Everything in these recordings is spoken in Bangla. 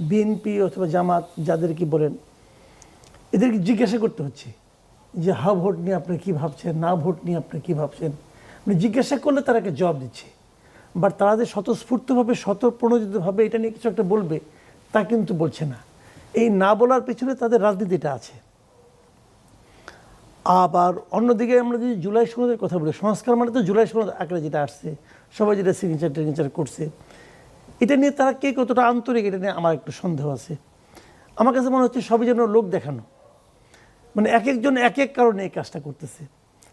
বিএনপি অথবা জামাত যাদের কি বলেন, এদেরকে জিজ্ঞাসা করতে হচ্ছে যে, হা ভোট নিয়ে আপনি কী ভাবছেন? না ভোট নিয়ে আপনি কী ভাবছেন? মানে জিজ্ঞাসা করলে তারা একটা জবাব দিচ্ছে। বাট তারা যে স্বতঃস্ফূর্তভাবে, স্বতঃপ্রণোদিতভাবে এটা নিয়ে কিছু একটা বলবে, তা কিন্তু বলছে না। এই না বলার পেছনে তাদের রাজনীতিটা আছে। আবার অন্যদিকে আমরা যদি জুলাই সনদের কথা বলি, সংস্কার মানে তো জুলাই সনদ আকারে যেটা আসছে, সবাই যেটা সিগনেচার টিগনেচার করছে এটা নিয়ে তারা কে কতটা আন্তরিক, এটা নিয়ে আমার একটু সন্দেহ আছে। আমার কাছে মনে হচ্ছে সবই যেন লোক দেখানো। মানে এক একজন এক এক কারণে এই কাজটা করতেছে।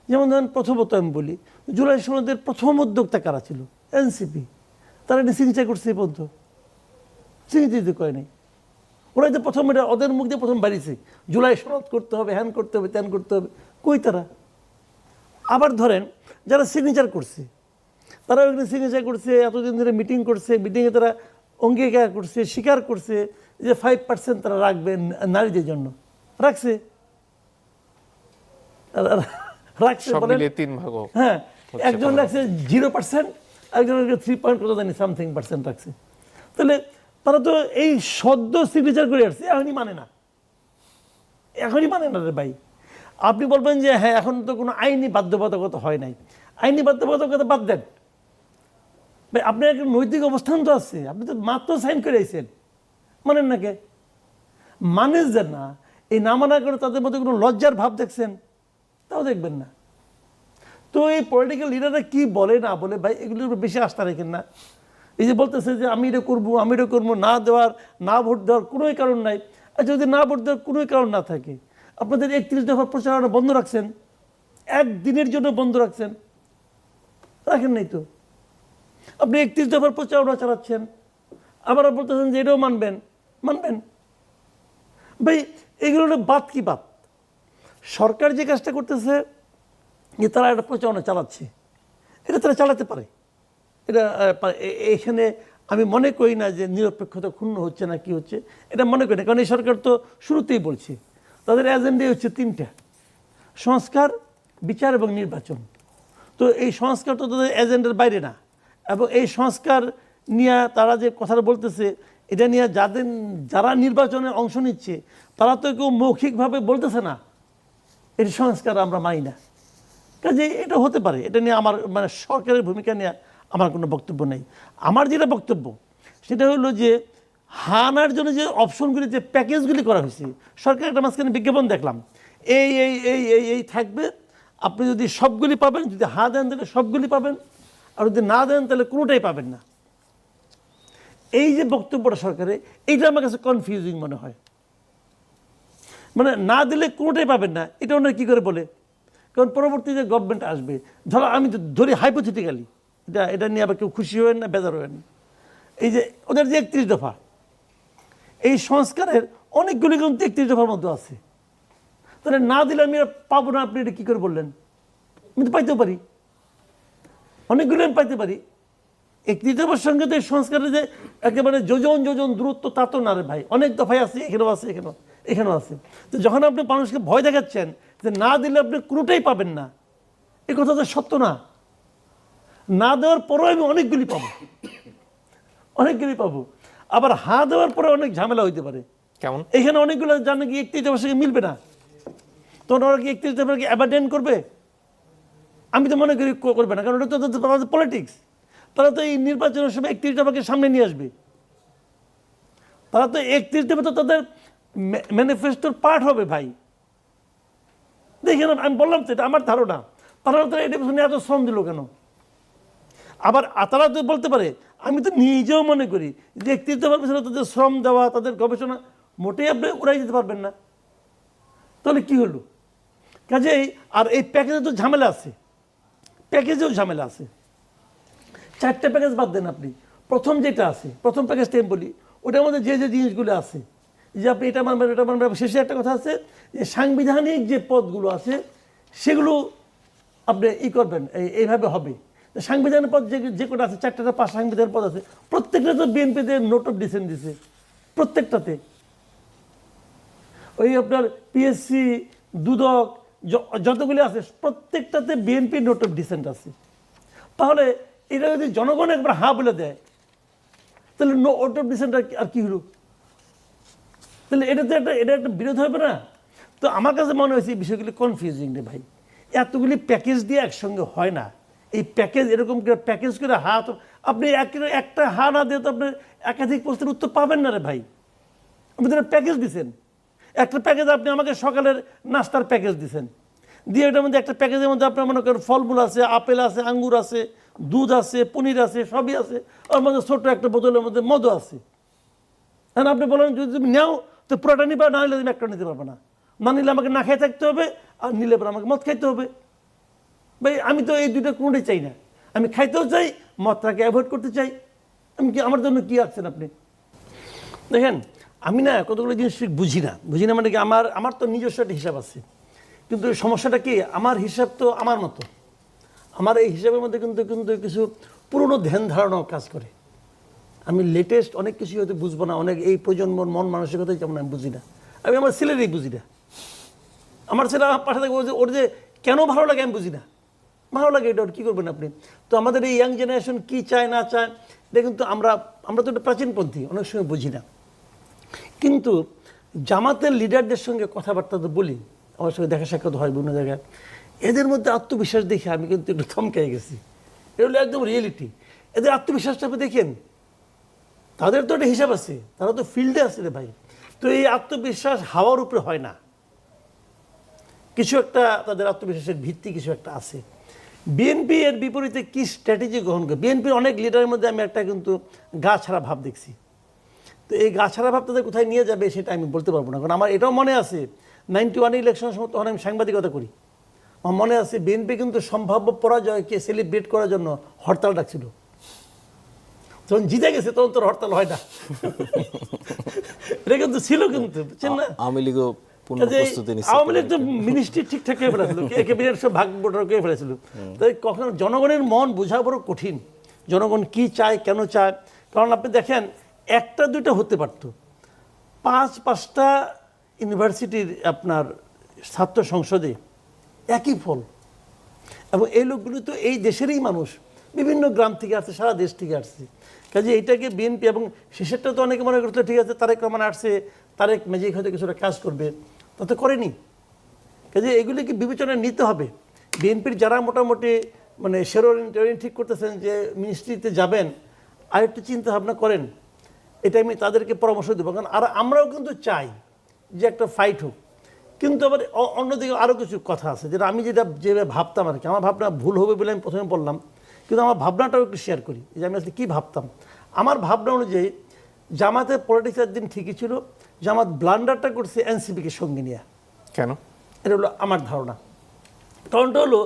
যেমন ধরেন প্রথমত আমি বলি, জুলাই সনদের প্রথম উদ্যোক্তা কারা ছিল? এনসিপি। তারা এটা সিগনেচার করছে এই পর্যন্ত। সিগনেচার করে নাই। ওরাই তো প্রথম এটা ওদের মুখ দিয়ে প্রথম বাড়িছে জুলাই সনদ করতে হবে, হ্যান করতে হবে, ত্যান করতে হবে। কই তারা? আবার ধরেন যারা সিগনেচার করছে তারা ওখানে সিগনেচার করছে এতদিন ধরে মিটিং করছে মিটিংয়ে তারা অঙ্গীকার করছে স্বীকার করছে যে ফাইভ পার্সেন্ট তারা রাখবেন নারীদের জন্য। রাখছে। রাখছে হ্যাঁ একজন রাখছে জিরো পার্সেন্ট একজন থ্রি পয়েন্ট কত জানি সামথিং পার্সেন্ট রাখছে। তাহলে তারা তো এই সদ্য সিগনেচার করে আসছে এখনই মানে না। এখনই মানে না রে ভাই। আপনি বলবেন যে হ্যাঁ এখন তো কোনো আইনি বাধ্যবাধকতা হয় নাই। আইনি বাধ্যবাধকতা বাদ দেন। ভাই, আপনার একটা নৈতিক অবস্থান তো আছে। আপনি তো মাত্র সাইন করে আইছেন। মানেন না কে? মানেন যে না, এই না মানার করে তাদের মধ্যে কোনো লজ্জার ভাব দেখছেন? তাও দেখবেন না। তো এই পলিটিক্যাল লিডাররা কি বলে, না বলে, ভাই, এগুলোর উপর বেশি আস্থা রাখেন না। এই যে বলতেছে যে, আমি এটা করব, আমি এটা করব, না দেওয়ার, না ভোট দেওয়ার কোনোই কারণ নাই। আর যদি না ভোট দেওয়ার কোনোই কারণ না থাকে, আপনাদের একত্রিশ দফা প্রচারণা বন্ধ রাখছেন? একদিনের জন্য বন্ধ রাখছেন? রাখেন নাই তো। আপনি একত্রিশ দফার প্রচারণা চালাচ্ছেন। আবার বলতেছেন যে এটাও মানবেন। মানবেন। ভাই, এগুলো বাদ কি বাদ সরকার যে কাজটা করতেছে, যে তারা একটা প্রচারণা চালাচ্ছে। এটা তারা চালাতে পারে। এটা এখানে আমি মনে করি না যে নিরপেক্ষতা ক্ষুণ্ণ হচ্ছে না কি হচ্ছে। এটা মনে করি না। কারণ এই সরকার তো শুরুতেই বলছে, তাদের এজেন্ডাই হচ্ছে তিনটা। সংস্কার, বিচার এবং নির্বাচন। তো এই সংস্কার তো তাদের এজেন্ডার বাইরে না। এবং এই সংস্কার নিয়ে তারা যে কথাটা বলতেছে, এটা নিয়ে যাদের, যারা নির্বাচনে অংশ নিচ্ছে, তারা তো কেউ মৌখিকভাবে বলতেছে না, এর সংস্কার আমরা মানি না। কাজে এটা হতে পারে, এটা নিয়ে আমার মানে সরকারের ভূমিকা নিয়ে আমার কোনো বক্তব্য নেই। আমার যেটা বক্তব্য, সেটা হলো যে, হানার জন্য যে অপশনগুলি, যে প্যাকেজগুলি করা হয়েছে, সরকার একটা মাঝখানে বিজ্ঞাপন দেখলাম, এই এই এই এই এই থাকবে, আপনি যদি সবগুলি পাবেন, যদি হা দেন, তাহলে সবগুলি পাবেন আর যদি না দেন, তাহলে কোনোটাই পাবেন না। এই যে বক্তব্যটা সরকারে, এইটা আমার কাছে কনফিউজিং মনে হয়। মানে না দিলে কোনোটাই পাবেন না, এটা ওনারা কী করে বলে? কারণ পরবর্তী যে গভর্নমেন্ট আসবে, ধরো আমি ধরি হাইপোথেটিক্যালি এটা এটা নিয়ে আবার কেউ খুশি হবেন না, বেজার হবেন এই যে ওদের যে একত্রিশ দফা, এই সংস্কারের অনেকগুলি কিন্তু একত্রিশ দফার মধ্যে আছে। তাহলে না দিলে আমি পাবো না, আপনি এটা কী করে বললেন? আমি তো পাইতেও পারি। অনেকগুলো আমি পাইতে পারি। একত্রিশ দফার সঙ্গে তো এই সংস্কারের যে একেবারে যোজন যোজন দূরত্ব তা তো না রে ভাই। অনেক দফায় আছে এখানেও আছে এখানেও এখানেও আছে। তো যখন আপনি মানুষকে ভয় দেখাচ্ছেন যে না দিলে আপনি কোনোটাই পাবেন না এ কথা তো সত্য না। না দেওয়ার পরেও আমি অনেকগুলি পাবো। অনেকগুলি পাবো। আবার হা দেওয়ার পরে অনেক ঝামেলা হইতে পারে। কেমন? এখানে অনেকগুলো জানে কি একত্রিশ দফার সঙ্গে মিলবে না। তখন ওরা কি একত্রিশ দফার কি অ্যাবাডেন করবে? আমি তো মনে করি করবে না, কারণ ওটা তো তাদের পলিটিক্স তারা তো এই নির্বাচনের সময় একত্রিশ দফাকে সামনে নিয়ে আসবে। তারা তো একত্রিশ দফা তো তাদের ম্যানিফেস্টোর পার্ট হবে ভাই। দেখে না আমি বললাম তো এটা আমার ধারণা। তারা তো এটা পিছনে এত শ্রম দিল কেন? আবার তারা তো বলতে পারে, আমি তো নিজেও মনে করি যে একত্রিশ দফার পিছনে তাদের শ্রম দেওয়া, তাদের গবেষণা, মোটেই আপনি উড়াই যেতে পারবেন না। তাহলে কি হলো? কাজেই, আর এই প্যাকেজে তো ঝামেলা আছে। প্যাকেজেও ঝামেলা আছে। চারটে প্যাকেজ বাদ দেন আপনি। প্রথম যেটা আছে, প্রথম প্যাকেজটা আমি বলি, ওটার মধ্যে যে যে জিনিসগুলো আছে, যে আপনি এটা মানবেন এটা মানবেন। শেষে একটা কথা আছে, যে সাংবিধানিক যে পদগুলো আছে, সেগুলো আপনি ই করবেন এইভাবে হবে। সাংবিধানিক পদ যে যে কটা আছে চারটা পাঁচ সাংবিধানিক পদ আছে, প্রত্যেকটা তো বিএনপিতে নোট অফ ডিসেন্ট দিছে, প্রত্যেকটাতে। ওই আপনার পিএসসি দুদক যতগুলি আছে, প্রত্যেকটাতে বিএনপি নোট অফ ডিসেন্ট আছে। তাহলে এটা যদি জনগণ একবার হা বলে দেয়, তাহলে নোট অফ ডিসেন্ট আর কি হলো? তাহলে এটা তো একটা এটা একটা বিরোধ হবে না? তো আমার কাছে মনে হয়েছে এই বিষয়গুলি কনফিউজিং রে ভাই। এতগুলি প্যাকেজ দিয়ে একসঙ্গে হয় না। এই প্যাকেজ এরকম করে প্যাকেজ করে হাত আপনি এক- একটা হা না দিয়ে তো আপনি একাধিক প্রশ্নের উত্তর পাবেন না রে ভাই। আপনি তো প্যাকেজ দিছেন। একটা প্যাকেজ আপনি আমাকে সকালের নাস্তার প্যাকেজ দিছেন। দিয়ে এটার মধ্যে একটা প্যাকেজের মধ্যে আপনার মনে করেন ফলমূল আছে, আপেল আছে, আঙ্গুর আছে, দুধ আছে, পনির আছে, সবই আছে। ওর মধ্যে ছোট্ট একটা বোতলের মধ্যে মধু আছে। হ্যাঁ আপনি বলেন, যদি তুমি নাও, তো পুরোটা নিবা, না হলে তুমি একটা নিতে পারবে না। না নিলে আমাকে না খেয়ে থাকতে হবে, আর নিলে পরে আমাকে মদ খাইতে হবে। ভাই, আমি তো এই দুইটা কোনোটাই চাই না। আমি খাইতেও চাই, মদটাকে অ্যাভয়েড করতে চাই। আমি কি, আমার জন্য কি আছেন আপনি? দেখেন আমি না কতগুলো জিনিস ঠিক বুঝি না। বুঝি না মানে কি আমার আমার তো নিজস্ব একটা হিসাব আছে। কিন্তু সমস্যাটা কি, আমার হিসাব তো আমার মতো। আমার এই হিসাবের মধ্যে কিন্তু কিন্তু কিছু পুরনো ধ্যান ধারণাও কাজ করে। আমি লেটেস্ট অনেক কিছু হয়তো বুঝব না, অনেক এই প্রজন্মর মন মানসিকতাই যেমন আমি বুঝি না। আমি আমার ছেলেরই বুঝি না। আমার ছেলে আমার পাশে থাকবে ওর যে কেন ভালো লাগে আমি বুঝি না। ভালো লাগে এটা, ওর কী করবেন আপনি? তো আমাদের এই ইয়াং জেনারেশন কী চায় না চায়, এটা কিন্তু আমরা আমরা তো একটা প্রাচীনপন্থী, অনেক সময় বুঝি না। কিন্তু জামাতের লিডারদের সঙ্গে কথাবার্তা তো বলি, আমার সঙ্গে দেখা সাক্ষাৎ হয় বিভিন্ন জায়গায়। এদের মধ্যে আত্মবিশ্বাস দেখে আমি কিন্তু একটু থমকে গেছি। এটা হলো একদম রিয়েলিটি এদের আত্মবিশ্বাসটা আপনি দেখেন, তাদের তো একটা হিসাব আছে, তারা তো ফিল্ডে আছে রে ভাই। তো এই আত্মবিশ্বাস হাওয়ার উপরে হয় না। কিছু একটা তাদের আত্মবিশ্বাসের ভিত্তি কিছু একটা আছে। বিএনপি এর বিপরীতে কি স্ট্র্যাটেজি গ্রহণ করে? বিএনপির অনেক লিডারের মধ্যে আমি একটা কিন্তু গা ছাড়া ভাব দেখছি। তো এই গা ছাড়া ভাব তাদের কোথায় নিয়ে যাবে সেটা আমি বলতে পারব না। কারণ আমার এটাও মনে আছে নাইনটি ওয়ান ইলেকশনের সময় তখন আমি সাংবাদিকতা করি। আমার মনে আছে বিএনপি কিন্তু সম্ভাব্য পরাজয়কে সেলিব্রেট করার জন্য হরতাল ডাকছিল। যখন জিতে গেছে তখন তোর হরতাল হয় না। এটা কিন্তু ছিল কিন্তু আওয়ামী লীগও আওয়ামী লীগ তো মিনিস্ট্রি ঠিকঠাক করে ফেলেছিল। ক্যাবিনেট সব ভাগ বটার করে ফেলেছিল। তাই কখনো জনগণের মন বোঝা বড় কঠিন। জনগণ কি চায় কেন চায়? কারণ আপনি দেখেন একটা, দুইটা হতে পারতো। পাঁচ, পাঁচটা ইউনিভার্সিটির আপনার ছাত্র সংসদে একই ফল। এবং এই লোকগুলো তো এই দেশেরই মানুষ। বিভিন্ন গ্রাম থেকে আসছে, সারা দেশ থেকে আসছে। কাজে এইটাকে বিএনপি এবং শেষেরটা তো অনেকে মনে করতো, ঠিক আছে, তারেক রহমান আসছে, তারেক ম্যাজিক হয়তো কিছুটা কাজ করবে। তা তো করেনি। কাজে এগুলিকে বিবেচনায় নিতে হবে। বিএনপির যারা মোটামুটি মানে শেরোরিন ঠিক করতেছেন যে মিনিস্ট্রিতে যাবেন আর একটু চিন্তা ভাবনা করেন। এটা আমি তাদেরকে পরামর্শ দেবো। কারণ আর আমরাও কিন্তু চাই যে একটা ফাইট হোক। কিন্তু আবার অন্যদিকে আরও কিছু কথা আছে যেটা আমি যেটা যেভাবে ভাবতাম আর কি। আমার ভাবনা ভুল হবে বলে আমি প্রথমে বললাম। কিন্তু আমার ভাবনাটাও একটু শেয়ার করি। যে আমি আসলে কী ভাবতাম? আমার ভাবনা অনুযায়ী জামাতের পলিটিক্স একদিন ঠিকই ছিল। জামাত ব্লান্ডারটা করছে এনসিপিকে সঙ্গে নিয়ে। কেন? এটা হলো আমার ধারণা। কারণটা হলো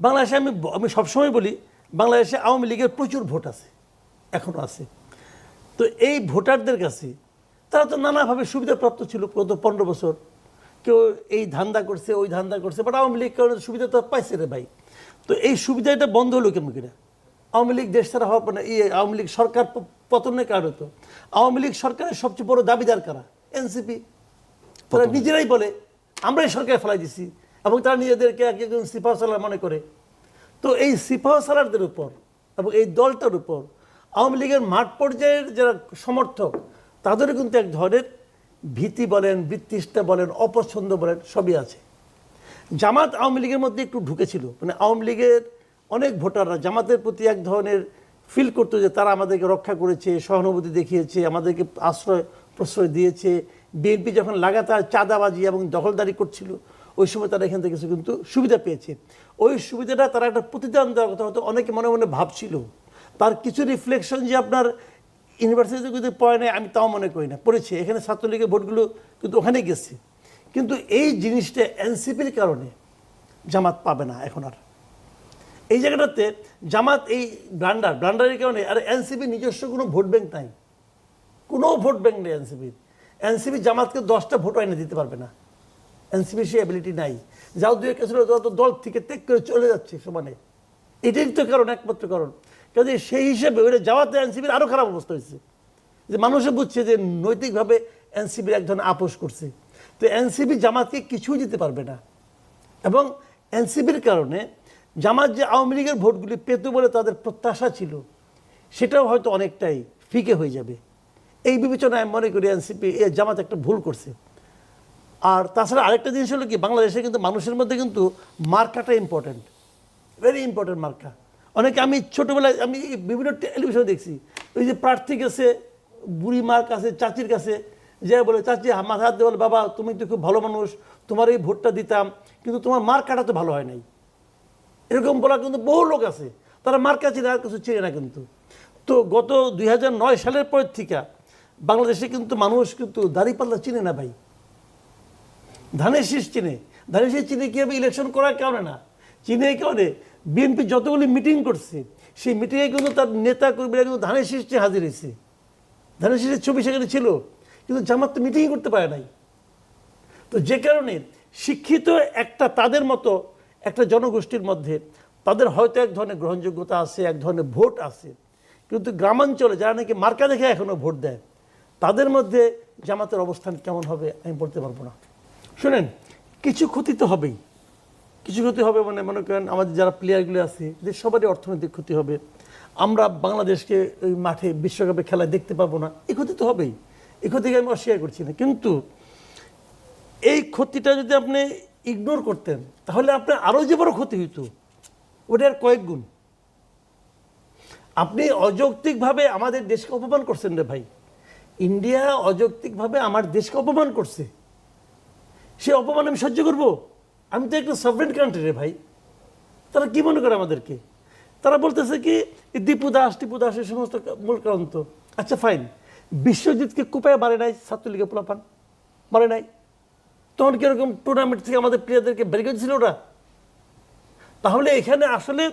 বাংলাদেশে আমি আমি সবসময় বলি বাংলাদেশে আওয়ামী লীগের প্রচুর ভোট আছে এখনও আছে। তো এই ভোটারদের কাছে তারা তো নানাভাবে সুবিধাপ্রাপ্ত ছিল গত পনেরো বছর। কেউ এই ধান্দা করছে ওই ধান্দা করছে বাট আওয়ামী লীগ কারণে সুবিধা তো পাইছে রে ভাই। তো এই সুবিধাটা বন্ধ হলো কেমন কিনা আওয়ামী লীগ দেশ ছাড়া হওয়া মানে ইয়ে আওয়ামী লীগ সরকার পতনের কারণ হতো আওয়ামী লীগ সরকারের সবচেয়ে বড় দাবিদার কারা? এনসিপি তারা নিজেরাই বলে আমরাই সরকার ফেলাই দিছি এবং তারা নিজেদেরকে এক একজন সিপাহ সালার মনে করে। তো এই সিপাহ সালারদের উপর এবং এই দলটার উপর আওয়ামী লীগের মাঠ পর্যায়ের যারা সমর্থক, তাদেরও কিন্তু এক ধরনের ভীতি বলেন বৃত্তিষ্ঠা বলেন, অপছন্দ বলেন, সবই আছে। জামাত আওয়ামী লীগের মধ্যে একটু ঢুকেছিল। মানে আওয়ামী লীগের অনেক ভোটাররা জামাতের প্রতি এক ধরনের ফিল করতো যে তারা আমাদেরকে রক্ষা করেছে, সহানুভূতি দেখিয়েছে, আমাদেরকে আশ্রয়, প্রশ্রয় দিয়েছে। বিএনপি যখন লাগাতার চাঁদাবাজি এবং দখলদারি করছিল, ওই সময় তারা এখান থেকে কিছু কিন্তু সুবিধা পেয়েছে। ওই সুবিধাটা তারা একটা প্রতিদান দেওয়ার কথা হয়তো অনেকে মনে মনে ভাবছিল। তার কিছু রিফ্লেকশন যে আপনার ইউনিভার্সিটিতে কিন্তু পড়ে নাই, আমি তাও মনে করি না। পড়েছি। এখানে ছাত্রলীগের ভোটগুলো কিন্তু ওখানে গেছে। কিন্তু এই জিনিসটা এনসিপির কারণে জামাত পাবে না এখন আর। এই জায়গাটাতে জামাত এই ব্লান্ডার, ব্লান্ডারের কারণে আর এনসিপি নিজস্ব কোনো ভোট ব্যাংক নাই। কোনো ভোট ব্যাংক নেই এনসিপির। এনসিপি জামাতকে দশটা ভোট আইনে দিতে পারবে না। এনসিপির সেই অ্যাবিলিটি নাই। যাও দুই একটা ছিল দল থেকে ত্যাগ করে চলে যাচ্ছে সমানে। এটাই তো কারণ, একমাত্র কারণ। কাজে সেই হিসেবে ওইটা যাওয়াতে এনসিপির আরও খারাপ অবস্থা হয়েছে। যে মানুষে বুঝছে যে নৈতিকভাবে এনসিপির এক ধরনের আপোষ করছে। তো এনসিপি জামাতকে কিছুই দিতে পারবে না। এবং এনসিপির কারণে জামাত যে আওয়ামী লীগের ভোটগুলি পেত বলে তাদের প্রত্যাশা ছিল, সেটাও হয়তো অনেকটাই ফিকে হয়ে যাবে। এই বিবেচনায় মনে করি এনসিপি, এ জামাত একটা ভুল করছে। আর তাছাড়া আরেকটা জিনিস হলো কি, বাংলাদেশে কিন্তু মানুষের মধ্যে কিন্তু মার্কাটা ইম্পর্টেন্ট ভেরি ইম্পর্টেন্ট মার্কা। অনেকে আমি ছোটোবেলায় আমি বিভিন্ন টেলিভিশনে দেখছি। ওই যে প্রার্থী কাছে বুড়ি মার কাছে, চাচির কাছে, যে বলে, চাচি মাথা হাত বলে বাবা, তুমি তো খুব ভালো মানুষ, তোমার এই ভোটটা দিতাম, কিন্তু তোমার মার কাটা তো ভালো হয় নাই। এরকম বলা কিন্তু বহু লোক আছে। তারা মার্কা চিনে আর কিছু চিনে না কিন্তু। তো গত দুই হাজার নয় সালের পরের থেকে বাংলাদেশে কিন্তু মানুষ কিন্তু দাঁড়িপাল্লা চিনে না ভাই। ধানের শীষ চিনে। ধানের শীষ চিনে কি হবে ইলেকশন করার কারণে না? চিনে কারণে বিএনপি যতগুলি মিটিং করছে, সেই মিটিংয়ে কিন্তু তার নেতা কর্মীরা কিন্তু ধানের নিয়ে হাজির হয়েছে। ধানের শীষের ছবি সেখানে ছিল, কিন্তু জামাত তো মিটিংই করতে পারে নাই। তো যে কারণে শিক্ষিত একটা তাদের মতো একটা জনগোষ্ঠীর মধ্যে তাদের হয়তো এক ধরনের গ্রহণযোগ্যতা আছে, এক ধরনের ভোট আছে। কিন্তু গ্রামাঞ্চলে যারা নাকি মার্কা দেখে এখনও ভোট দেয়, তাদের মধ্যে জামাতের অবস্থান কেমন হবে আমি বলতে পারব না। শুনেন, কিছু ক্ষতি তো হবেই। কিছু ক্ষতি হবে মানে মনে করেন আমাদের যারা প্লেয়ারগুলো আছে যে সবারই অর্থনৈতিক ক্ষতি হবে। আমরা বাংলাদেশকে ওই মাঠে বিশ্বকাপে খেলায় দেখতে পাবো না। এই ক্ষতি তো হবেই। এই ক্ষতিকে আমি অস্বীকার করছি না। কিন্তু এই ক্ষতিটা যদি আপনি ইগনোর করতেন, তাহলে আপনার আরও যে বড় ক্ষতি হইতো, ওটার কয়েক গুণ। আপনি অযৌক্তিকভাবে আমাদের দেশকে অপমান করছেন রে ভাই। ইন্ডিয়া অযৌক্তিকভাবে আমার দেশকে অপমান করছে। সে অপমান আমি সহ্য করব? আমি তো একটা সভরেন কান্ট্রি রে ভাই। তারা কি মনে করে আমাদেরকে? তারা বলতেছে কি দীপু দাস, টিপু দাস, এই সমস্ত মূল কারণ তো আচ্ছা ফাইন বিশ্বজিৎকে কুপায় মারে নাই ছাত্রলীগে পোলাপান। মারে নাই। তখন কীরকম টুর্নামেন্ট থেকে আমাদের প্লেয়ারদেরকে বের দিয়েছিল ওরা? তাহলে এখানে আসলে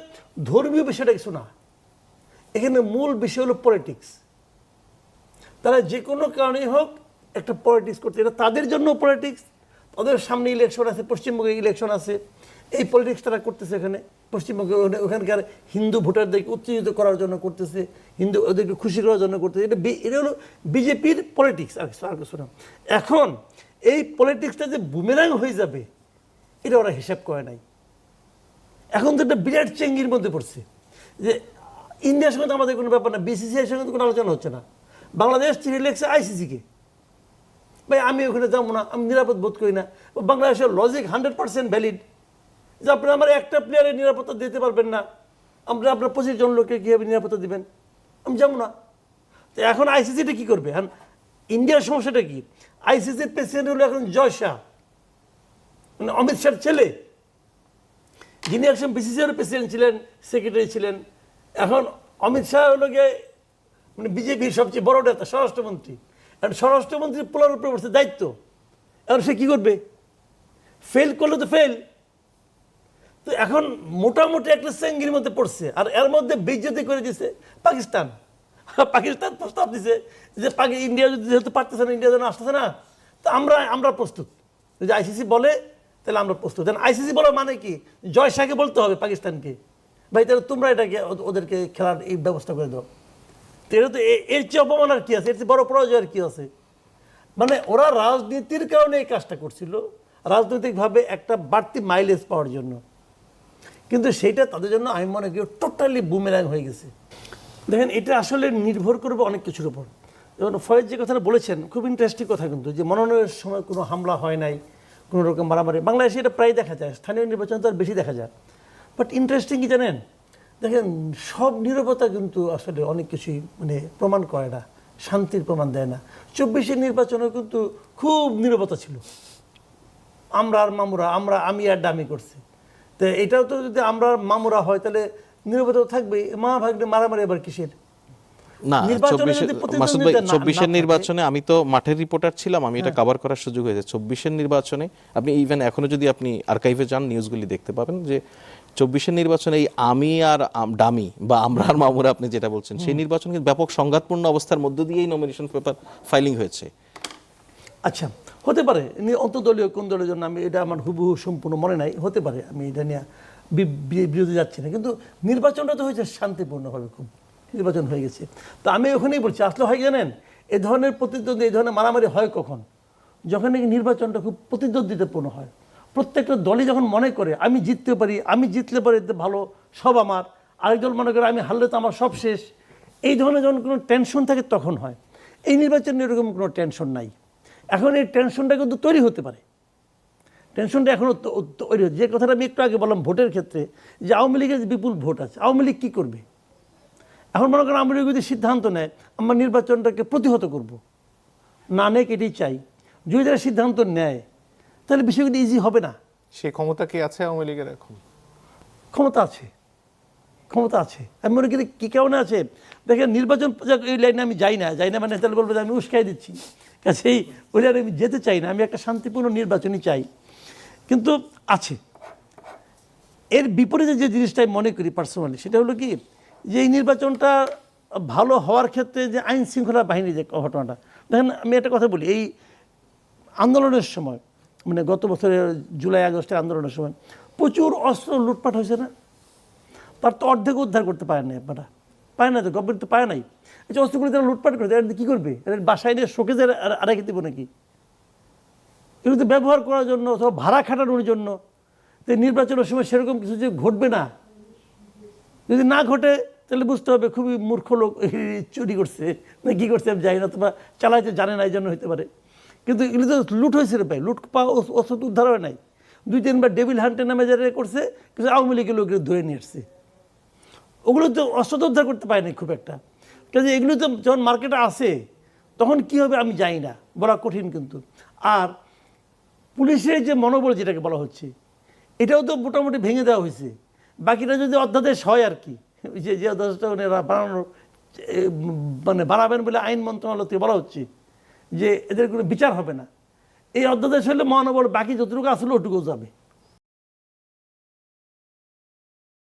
ধর্মীয় বিষয়টা কিছু না। এখানে মূল বিষয় হলো পলিটিক্স তারা যে কোনো কারণেই হোক একটা পলিটিক্স করতে, এটা তাদের জন্য পলিটিক্স তাদের সামনে ইলেকশন আছে, পশ্চিমবঙ্গে ইলেকশন আছে। এই পলিটিক্স তারা করতেছে এখানে। পশ্চিমবঙ্গে ওখানকার হিন্দু ভোটারদেরকে উত্তেজিত করার জন্য করতেছে, হিন্দু ওদেরকে খুশি করার জন্য করতেছে। এটা এটা হলো বিজেপির পলিটিক্স আর কিছু আর কিছু না। এখন এই পলিটিক্সটা যে বুমেরাং হয়ে যাবে, এটা ওরা হিসাব করে নাই। এখন তো একটা বিরাট চেঙ্গির মধ্যে পড়ছে। যে ইন্ডিয়ার সঙ্গে তো আমাদের কোনো ব্যাপার না বিসিসিআই সঙ্গে তো কোনো আলোচনা হচ্ছে না। বাংলাদেশ চিঠি লেখছে আইসিসিকে ভাই, আমি ওখানে যাব না, আমি নিরাপদ বোধ করি না। বাংলাদেশের লজিক হান্ড্রেড পার্সেন্ট ভ্যালিড যে আপনি আমার একটা প্লেয়ারের নিরাপত্তা দিতে পারবেন না। আমরা আপনার পঁচিশ জন লোককে কীভাবে নিরাপত্তা দিবেন? আমি যাব না। তো এখন আইসিসিটা কী করবে? এখন ইন্ডিয়ার সমস্যাটা কি? আইসিসির প্রেসিডেন্ট হলো এখন জয় শাহ। মানে অমিত শাহর ছেলে। যিনি একজন বিসিসিআর প্রেসিডেন্ট ছিলেন সেক্রেটারি ছিলেন। এখন অমিত শাহ হলো গিয়ে মানে বিজেপির সবচেয়ে বড় নেতা, স্বরাষ্ট্রমন্ত্রী। এখন স্বরাষ্ট্রমন্ত্রী পোলার উপরে পড়ছে দায়িত্ব। এখন সে কী করবে? ফেল করলে তো ফেল তো এখন মোটামুটি একটা সেঙ্গির মধ্যে পড়ছে। আর এর মধ্যে বেজ্জতি করে দিছে পাকিস্তান। পাকিস্তান প্রস্তাব দিছে যে পাকি ইন্ডিয়া যদি যেহেতু পারতেছে না, ইন্ডিয়া যেন আসতেছে না, তো আমরা আমরা প্রস্তুত। যদি আইসিসি বলে, তাহলে আমরা প্রস্তুত। আইসিসি বলার মানে কি? জয় শাহকে বলতে হবে পাকিস্তানকে। ভাই, তাহলে তোমরা এটাকে ওদ- ওদেরকে খেলার এই ব্যবস্থা করে দাও। এটা তো এর চেয়ে অপমান আর কি আছে? এর চেয়ে বড় পরাজয় আর কি আছে? মানে ওরা রাজনীতির কারণে এই কাজটা করছিল, রাজনৈতিকভাবে একটা বাড়তি মাইলেজ পাওয়ার জন্য। কিন্তু সেইটা তাদের জন্য আমি মনে করি টোটালি বুমেরাং হয়ে গেছে। দেখেন, এটা আসলে নির্ভর করবে অনেক কিছুর উপর। যেমন ফয়েজ যে কথাটা বলেছেন, খুব ইন্টারেস্টিং কথা কিন্তু, যে মনোনয়নের সময় কোনো হামলা হয় নাই, কোনো রকম মারামারি। বাংলাদেশে এটা প্রায় দেখা যায়, স্থানীয় নির্বাচন তো আর বেশি দেখা যায়। বাট ইন্টারেস্টিং কি জানেন? দেখেন সব নিরবতা কিন্তু আসলে অনেক কিছুই মানে প্রমাণ করে না শান্তির প্রমাণ দেয় না। চব্বিশের নির্বাচনে কিন্তু খুব নিরবতা ছিল। আমরা আর মামুরা আমরা আমি আর ডামি করছি। তো এটাও তো যদি আমরা আর মামুরা হয় তাহলে নিরবতা থাকবে মা ভাগ্নে মারামারি এবার কিসের? না চব্বিশের হ্যাঁ। নির্বাচনে আমি তো মাঠের রিপোর্টার ছিলাম আমি এটা কভার করার সুযোগ হয়েছে। চব্বিশের নির্বাচনে আপনি ইভেন এখনও যদি আপনি আর্কাইভে যান নিউজগুলি দেখতে পাবেন যে চব্বিশের নির্বাচনে এই আমি আর ডামি বা আমরা আর মামুরা আপনি যেটা বলছেন সেই নির্বাচন কিন্তু ব্যাপক সংঘাতপূর্ণ অবস্থার মধ্য দিয়েই নমিনেশন পেপার ফাইলিং হয়েছে। আচ্ছা হতে পারে অন্তদলীয় কোন দলের জন্য আমি এটা আমার হুবহু সম্পূর্ণ মনে নাই হতে পারে আমি এটা নিয়ে বিরোধী যাচ্ছি না কিন্তু নির্বাচনটা তো হয়েছে শান্তিপূর্ণভাবে খুব নির্বাচন হয়ে গেছে। তো আমি ওখানেই বলছি আসলে হয় জানেন এ ধরনের প্রতিদ্বন্দ্বী এই ধরনের মারামারি হয় কখন? যখন নাকি নির্বাচনটা খুব প্রতিদ্বন্দ্বিতাপূর্ণ হয়। প্রত্যেকটা দলই যখন মনে করে, আমি জিততে পারি, আমি জিতলে পারি ভালো, সব আমার। আরেক দল মনে করে, আমি হারলে তো আমার সব শেষ। এই ধরনের যখন কোনো টেনশন থাকে, তখন হয়। এই নির্বাচনে এরকম কোনো টেনশন নাই। এখন এই টেনশনটা কিন্তু তৈরি হতে পারে। টেনশনটা এখনও তৈরি হচ্ছে। যে কথাটা আমি একটু আগে বললাম ভোটের ক্ষেত্রে, যে আওয়ামী লীগের বিপুল ভোট আছে, আওয়ামী লীগ কী করবে? এখন মনে করেন আওয়ামী লীগ যদি সিদ্ধান্ত নেয়, আমরা নির্বাচনটাকে প্রতিহত করব। না নেক এটাই চাই। যদি তারা সিদ্ধান্ত নেয় তাহলে বিষয়গুলো ইজি হবে না। সেই ক্ষমতা কি আছে আওয়ামী লীগের এখন? ক্ষমতা আছে। ক্ষমতা আছে। আমি মনে করি কি কেমন আছে? দেখেন নির্বাচন এই লাইনে আমি যাই না। যাই না মানে তাহলে বলব যে আমি উস্কাই দিচ্ছি। কাছেই ওই লাইনে আমি যেতে চাই না। আমি একটা শান্তিপূর্ণ নির্বাচনই চাই। কিন্তু আছে। এর বিপরীতে যে জিনিসটা আমি মনে করি পার্সোনালি সেটা হলো কি? যে এই নির্বাচনটা ভালো হওয়ার ক্ষেত্রে যে আইন শৃঙ্খলা বাহিনী যে ঘটনাটা। দেখেন আমি একটা কথা বলি। এই আন্দোলনের সময় মানে গত বছরের জুলাই, আগস্টের আন্দোলনের সময় প্রচুর অস্ত্র লুটপাট হয়েছে না? তার তো অর্ধেক উদ্ধার করতে পারে না আপনারা। পায় না তো গভর্নমেন্ট তো পায় নাই। এই যে অস্ত্রগুলো তারা লুটপাট করে তারা কী করবে? এদের বাসায় নিয়ে শোকেজে আড়াই দেবো নাকি? এগুলো তো ব্যবহার করার জন্য অথবা ভাড়া খাটানোর জন্য। তো নির্বাচনের সময় সেরকম কিছু যে ঘটবে না। যদি না ঘটে, তাহলে বুঝতে হবে খুবই মূর্খ লোক চুরি করছে। না কী করছে আমি জানি না তোমার চালাইতে জানে না, এই জন্য হতে পারে। কিন্তু এগুলো তো লুট হয়েছে রে ভাই, লুট পাওয়া অস্ত্র তো উদ্ধার হয় নাই। দুই তিনবার ডেভিল হান্টের নামে যারা করছে, কিন্তু আওয়ামী লীগের লোকের ধরে নিয়ে এসছে ওগুলো তো অস্ত্র তো উদ্ধার করতে পারেনি খুব একটা। কাজে এগুলো তো যখন মার্কেটে আসে, তখন কি হবে আমি জানি না, বলা কঠিন কিন্তু। আর পুলিশের যে মনোবল যেটাকে বলা হচ্ছে, এটাও তো মোটামুটি ভেঙে দেওয়া হয়েছে। বাকিটা যদি অধ্যাদেশ হয় আর কি, যে যে অধ্যাদেশটা ওনারা বানানোর মানে বানাবেন বলে আইন মন্ত্রণালয় থেকে বলা হচ্ছে যে এদের কোনো বিচার হবে না। এই অধ্যাদেশ হলে মহানগর বাকি যতটুকু আসলে ওটুকু যাবে।